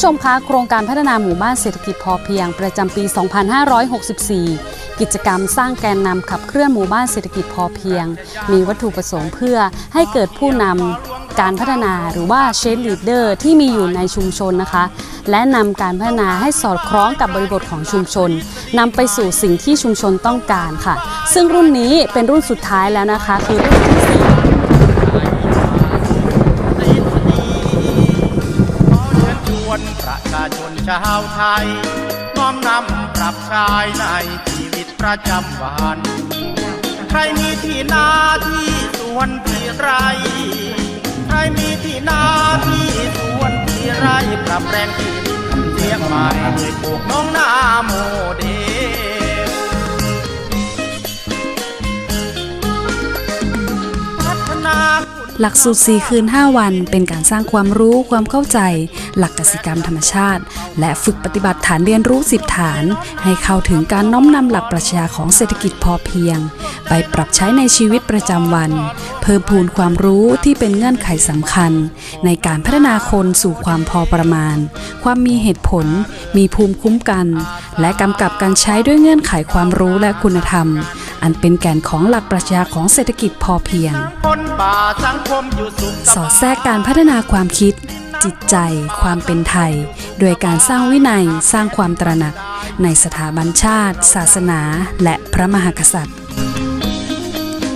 ผู้ชมคะโครงการพัฒนาหมู่บ้านเศรษฐกิจพอเพียง ประจำปี 2564 กิจกรรมสร้างแกนนำขับเคลื่อนหมู่บ้านเศรษฐกิจพอเพียง มีวัตถุประสงค์เพื่อให้เกิดผู้นำการพัฒนาหรือว่าเชนลีดเดอร์ที่มีอยู่ในชุมชนนะคะ และนำการพัฒนาให้สอดคล้องกับบริบทของชุมชนนำไปสู่สิ่งที่ชุมชนต้องการค่ะ ซึ่งรุ่นนี้เป็นรุ่นสุดท้ายแล้วนะคะ คือรุ่นที่4 ชาวไทยน้อมนำปรับใช้ในชีวิตประจำวัน ใครมีที่นาที่สวนที่ไรใครมีที่นาที่สวนที่ไรปรับแปลงที่ดินเสียงใหม่ปลูกน้องนาโมเด หลักสูตร 4 คืน 5 วัน เป็นการสร้างความรู้ความเข้าใจ หลักกสิกรรมธรรมชาติ และฝึกปฏิบัติฐานเรียนรู้ 10 ฐาน ให้เข้าถึงการน้อมนำหลักปรัชญาของเศรษฐกิจพอเพียง ไปปรับใช้ในชีวิตประจำวัน เพิ่มพูนความรู้ที่เป็นเงื่อนไขสำคัญ ในการพัฒนาคนสู่ความพอประมาณ ความมีเหตุผล มีภูมิคุ้มกัน และกำกับการใช้ด้วยเงื่อนไขความรู้และคุณธรรม อันเป็นแก่นของหลักปรัชญาของเศรษฐกิจพอเพียงคนป่าสังคมอยู่สุขสอดแทรกการพัฒนาความคิด จิตใจ ความเป็นไทย โดยการสร้างวินัยสร้างความตระหนัก ในสถาบันชาติ ศาสนา และพระมหากษัตริย์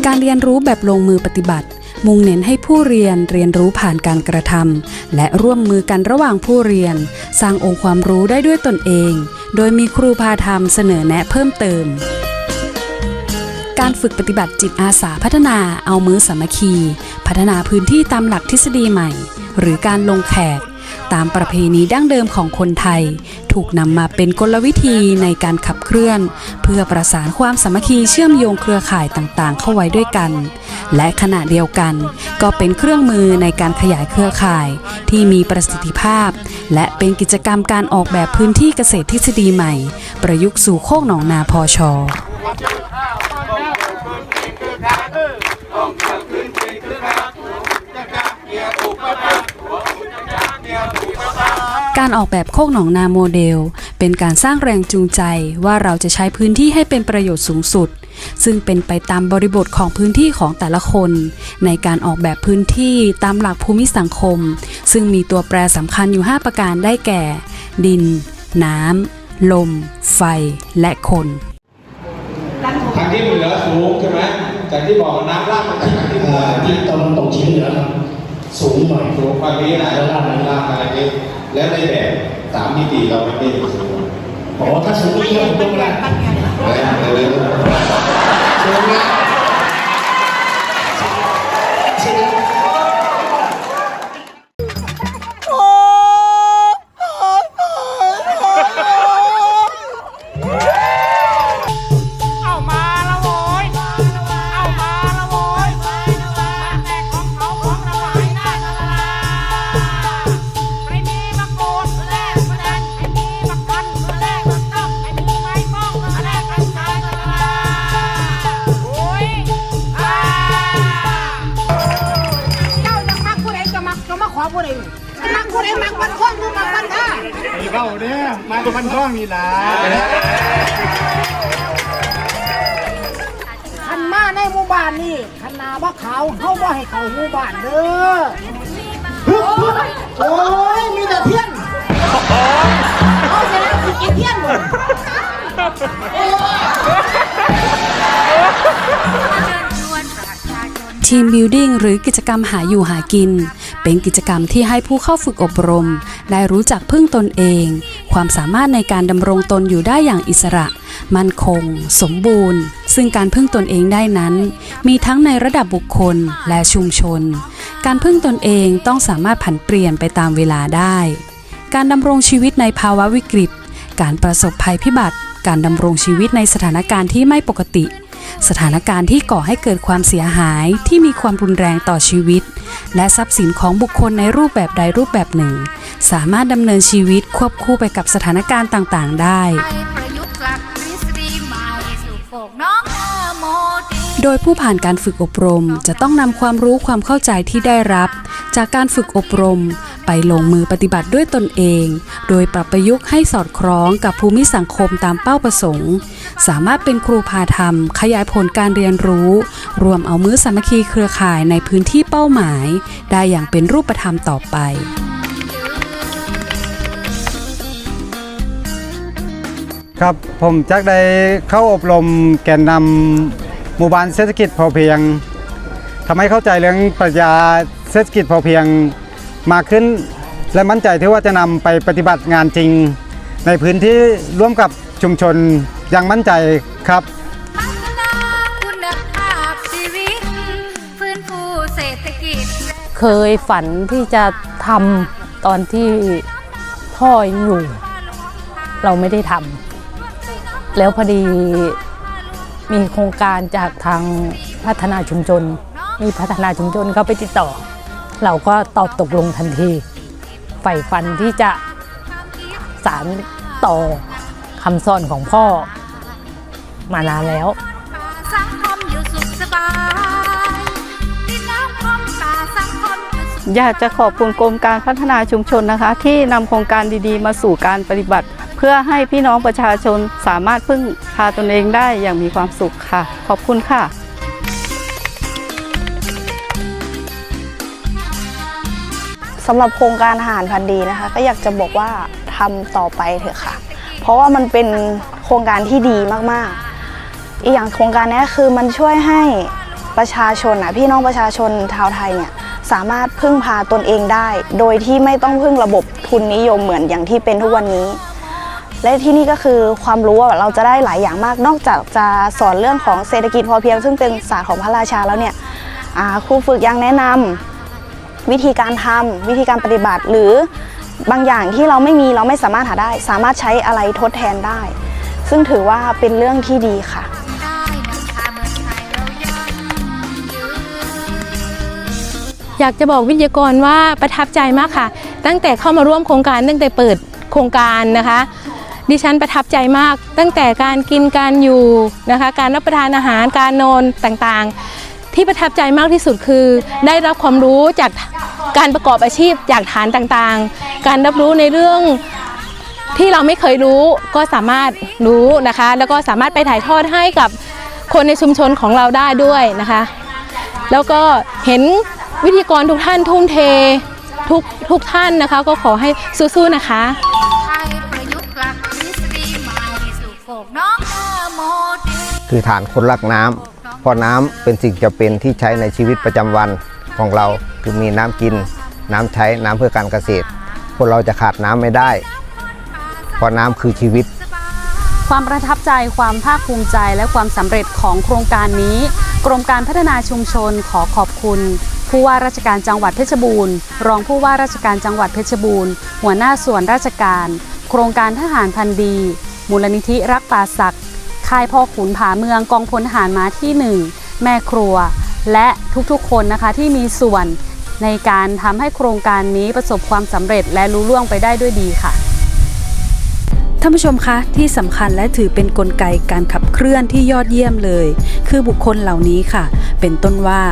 การเรียนรู้แบบลงมือปฏิบัติมุ่งเน้นให้ผู้เรียนเรียนรู้ผ่านการกระทำและร่วมมือกันระหว่างผู้เรียน สร้างองค์ความรู้ได้ด้วยตนเอง โดยมีครูพาธรรมเสนอแนะเพิ่มเติม การฝึกปฏิบัติจิตอาสาพัฒนาเอามือสามัคคี พัฒนาพื้นที่ตามหลักทฤษฎีใหม่ หรือการลงแขก ตามประเพณีดั้งเดิมของคนไทย ถูกนำมาเป็นกลวิธีในการขับเคลื่อน เพื่อประสานความสามัคคีเชื่อมโยงเครือข่ายต่างๆ เข้าไว้ด้วยกัน และขณะเดียวกัน ก็เป็นเครื่องมือในการขยายเครือข่ายที่มีประสิทธิภาพ และเป็นกิจกรรมการออกแบบพื้นที่เกษตรทฤษฎีใหม่ ประยุกต์สู่โคกหนองนาพอชอ การออกแบบโคกหนองนาโมเดล เป็นการสร้างแรงจูงใจว่าเราจะใช้พื้นที่ให้เป็นประโยชน์สูงสุด ซึ่งเป็นไปตามบริบทของพื้นที่ของแต่ละคน ในการออกแบบพื้นที่ตามหลักภูมิสังคม ซึ่งมีตัวแปรสำคัญอยู่ 5 ประการได้แก่ ดิน น้ำ ลม ไฟ และคนทางที่เหนือสูงใช่ไหมจากที่บอกน้ำลาดมาจากทางที่เหนืเอ่ออที่ตะวันตกเฉียงเหนือครับ สูงหน่อยสูงกว่านี้นะแล้วลาดมาลาดมาอย่างนี้แล้วในแบบสามมิติเราไม่ได้สูงอ๋อถ้าสูงเยอะผมต้องไม่ได้แมักผู้ใดมักมันคนหรือมักมันท่าไอ้เบ้าเนี่ยมันมันท้องนี่ล่ะขันมาในหมู่บ้านนี่ขันนาบ่ขาวเฮาบ่ให้เข้าหมู่บ้านเด้อโอ้ยมีแต่เทียนเอาเสร็จแล้วสิกินเทียนหมด ทีมบิวดิ้งหรือกิจกรรมหาอยู่หากิน เป็นกิจกรรมที่ให้ผู้เข้าฝึกอบรม ได้รู้จักพึ่งตนเอง ความสามารถในการดำรงตนอยู่ได้อย่างอิสระ มั่นคง สมบูรณ์ ซึ่งการพึ่งตนเองได้นั้น มีทั้งในระดับบุคคลและชุมชน การพึ่งตนเองต้องสามารถผันเปลี่ยนไปตามเวลาได้ การดำรงชีวิตในภาวะวิกฤต การประสบภัยพิบัติ การดำรงชีวิตในสถานการณ์ที่ไม่ปกติ สถานการณ์ที่ก่อให้เกิดความเสียหายที่มีความรุนแรงต่อชีวิต และทรัพย์สินของบุคคลในรูปแบบใดรูปแบบหนึ่ง สามารถดำเนินชีวิตควบคู่ไปกับสถานการณ์ต่างๆ ได้ ประยุกต์หลักทฤษฎีใหม่สู่โปกน้องโมดี โดยผู้ผ่านการฝึกอบรมจะต้องนำความรู้ความเข้าใจที่ได้รับ จากการฝึกอบรม ไปลงมือปฏิบัติด้วยตนเอง โดยปรับประยุกต์ให้สอดคล้องกับภูมิสังคมตามเป้าประสงค์ สามารถเป็นครูพาธรรม ขยายผลการเรียนรู้ รวมเอามื้อสามัคคีเครือข่ายในพื้นที่เป้าหมาย ได้อย่างเป็นรูปธรรมต่อไปครับผมจักได้เข้าอบรมแกนนำหมู่บ้านเศรษฐกิจพอเพียงทำให้เข้าใจเรื่องปรัชญาเศรษฐกิจพอเพียงมากขึ้น และมั่นใจที่ว่าจะนำไปปฏิบัติงานจริง ในพื้นที่ร่วมกับ ชุมชนอย่างมั่นใจครับพัฒนาคุณภาพชีวิตฟื้นฟูเศรษฐกิจ เคยฝันที่จะทำตอนที่พ่อยังอยู่ เราไม่ได้ทำแล้วพอดีมีโครงการจากทางพัฒนาชุมชน มีพัฒนาชุมชนเขาไปติดต่อ เราก็ตอบตกลงทันทีใฝ่ฝันที่จะสารต่อ คำสอนของพ่อมานานแล้วสังคมอยู่สุขสบายดินน้ำคลองตาสังคมอยู่สุขอยากจะขอบคุณกรมการพัฒนาชุมชนนะคะ ที่นำโครงการดีๆ มาสู่การปฏิบัติ เพื่อให้พี่น้องประชาชนสามารถพึ่งพาตนเองได้อย่างมีความสุขค่ะ ขอบคุณค่ะสำหรับโครงการอาหารพันธุ์ดีนะคะ ก็อยากจะบอกว่าทำต่อไปเถอะค่ะ เพราะว่ามันเป็นโครงการที่ดีมากๆ อีกอย่างโครงการนี้คือมันช่วยให้ประชาชนนะพี่น้องประชาชนชาวไทยเนี่ยสามารถพึ่งพาตนเองได้ โดยที่ไม่ต้องพึ่งระบบทุนนิยมเหมือนอย่างที่เป็นทุกวันนี้ และที่นี่ก็คือความรู้ว่าเราจะได้หลายอย่างมาก นอกจากจะสอนเรื่องของเศรษฐกิจพอเพียง ซึ่งเป็นศาสตร์ของพระราชาแล้วเนี่ยครูฝึกยังแนะนำวิธีการทำวิธีการปฏิบัติหรือ บางอย่างที่เราไม่มีเราไม่สามารถหาได้ สามารถใช้อะไรทดแทนได้ ซึ่งถือว่าเป็นเรื่องที่ดีค่ะอยายั่งยืนอยากจะบอกวิทยากรว่าประทับใจมากค่ะ ตั้งแต่เข้ามาร่วมโครงการตั้งแต่เปิดโครงการนะคะ ดิฉันประทับใจมาก ตั้งแต่การกินการอยู่นะคะ การรับประทานอาหารการนอนต่างๆ ที่ประทับใจมากที่สุดคือ ได้รับความรู้จากการประกอบอาชีพจากฐานต่างๆ การรับรู้ในเรื่องที่เราไม่เคยรู้ก็สามารถรู้นะคะ แล้วก็สามารถไปถ่ายทอดให้กับคนในชุมชนของเราได้ด้วยนะคะ แล้วก็เห็นวิทยากรทุกท่านทุ่มเททุกทุกท่านนะคะ ก็ขอให้สู้ๆนะคะไทยประยุกต์หลักทฤษฎีใหม่สู่โขกน้องเออโมเดลคือฐานคนรักน้ำ เพราะน้ำเป็นสิ่งจำเป็นที่ใช้ในชีวิตประจำวันของเราคือมีน้ำกิน น้ำใช้น้ำเพื่อการเกษตรคนเราจะขาดน้ำไม่ได้ เพราะน้ำคือชีวิต ความประทับใจความภาคภูมิใจและความสำเร็จของโครงการนี้ กรมการพัฒนาชุมชนขอขอบคุณผู้ว่าราชการจังหวัดเพชรบูรณ์ รองผู้ว่าราชการจังหวัดเพชรบูรณ์ หัวหน้าส่วนราชการ โครงการทหารพันธ์ดี มูลนิธิรักป่าศักดิ์ ค่ายพ่อขุนผาเมืองกองพลทหารม้าที่หนึ่งแม่ครัว และทุกๆคนนะคะที่มีส่วนในการทำให้โครงการนี้ประสบความสำเร็จและลุล่วงไปได้ด้วยดีค่ะท่านผู้ชมคะที่สำคัญและถือเป็นนกลไกการขับเคลื่อนที่ยอดเยี่ยมเลย คือบุคคลเหล่านี้ค่ะ เป็นต้นว่า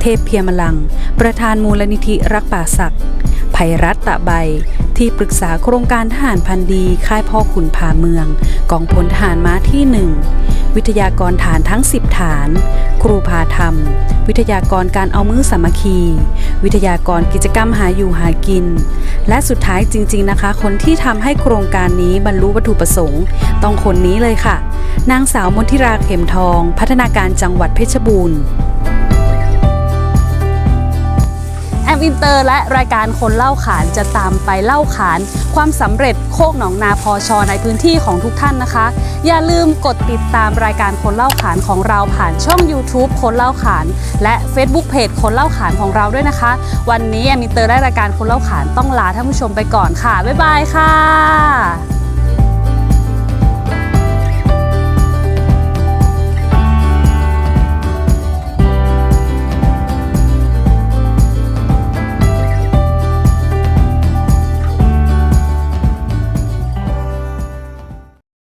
เทพเพียมลัง ประธานมูลนิธิรักป่าศักดิ์ภัยรัตตะใบ ที่ปรึกษาโครงการทหารพันธ์ดีค่ายพ่อขุนผาเมือง กองพลทหารม้าที่หนึ่งวิทยากรฐานทั้ง 10 ฐาน ครูพาธรรม วิทยากรการเอามือสามัคคี วิทยากรกิจกรรมหาอยู่หากิน และสุดท้ายจริง ๆนะคะ คนที่ทำให้โครงการนี้บรรลุวัตถุประสงค์ ต้องคนนี้เลยค่ะ นางสาวมนทิราเข็มทอง พัฒนาการจังหวัดเพชรบูรณ์ มอินเตอร์และรายการคนเล่าขานจะตามไปเล่าขาน ความสำเร็จโคกหนองนาพอชอในพื้นที่ของทุกท่านนะคะ อย่าลืมกดติดตามรายการคนเล่าขานของเราผ่านช่อง YouTube คนเล่าขาน และ Facebook Page คนเล่าขานของเราด้วยนะคะ วันนี้แอมอินเตอร์และรายการคนเล่าขานต้องลาท่านผู้ชมไปก่อนค่ะบ๊ายบายค่ะ